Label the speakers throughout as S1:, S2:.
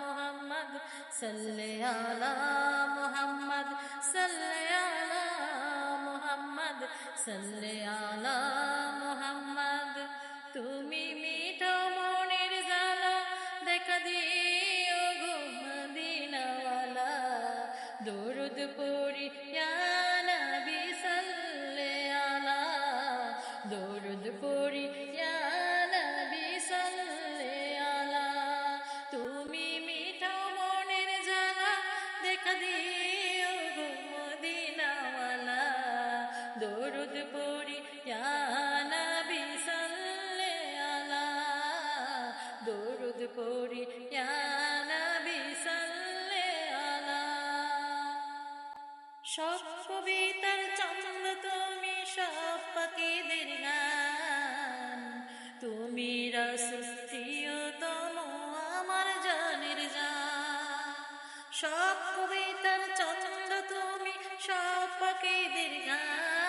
S1: মুহাম্মদ সাল্লি আলা মুহাম্মদ সাল্লি আলা মুহাম্মদ সাল্লি আলা দরুদ পড়ি নবী সাল্লি আলা। দরুদ পড়ি নবী সাল্লি আলা। সব কবিতার চন্দ্র তুমি, সব পাখিদের গান। তুমি রসপ্রিয়তম আমার জানের জান। সব কবিতার চন্দ্র তুমি, সব পাখিদের গান।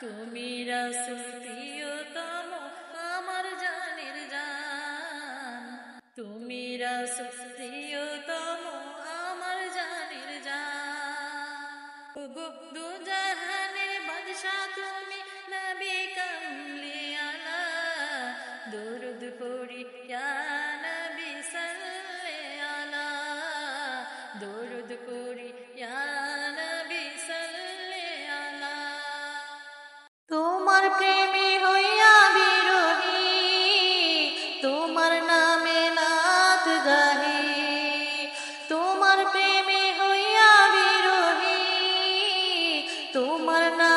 S1: তুমি রসপ্রিয়তম আমার জানের জান। তুমি রসপ্রিয়তম আমার জানের জান। গুপ্তু জাহানের বাদশা তুমি নবী কামলিয়ালা। দরুদ পড়ি তোমার নামে নাত গাহি তোমার প্রেমে হইয়া বিরোহী তোমার নামে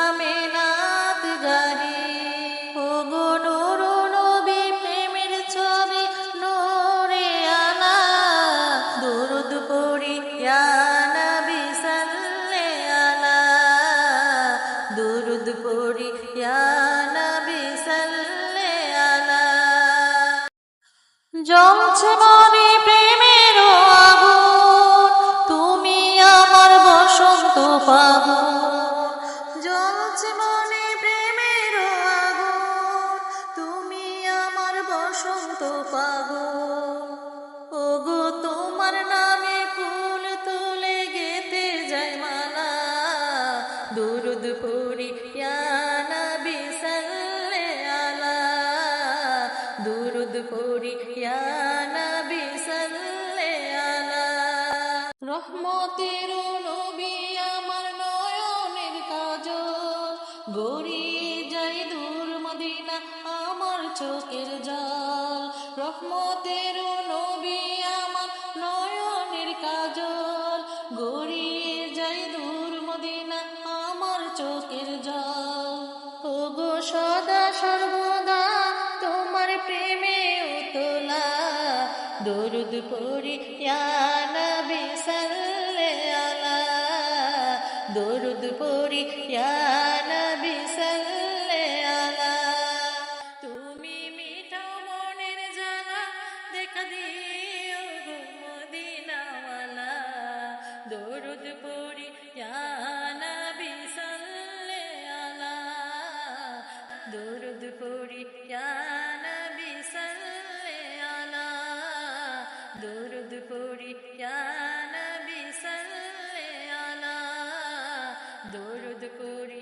S1: জ্বলছে মনে প্রেমের আগুন। তুমি আমার বসন্ত ফাগুন জ্বলছে মনে প্রেমের আগুন। তুমি আমার বসন্ত ফাগুন ওগো, তোমার নামে ফুল তুলে গেতে যায় মালা। দুরুদ পড়ি ইয়া দুরুদ পড়ি নবী সাল্লে আলা। রহমতের নবী আমার নয়নের কাজল। গড়িয়ে যাই দূর মদিনা, আমার চোখের জল। রহমতের দরুদ পড়ি নবী সাল্লাল্লাহ দরুদ পড়ি ইয়া দুরুদ পড়ি নবী সাল্লাল্লাহ দুরুদ পড়ি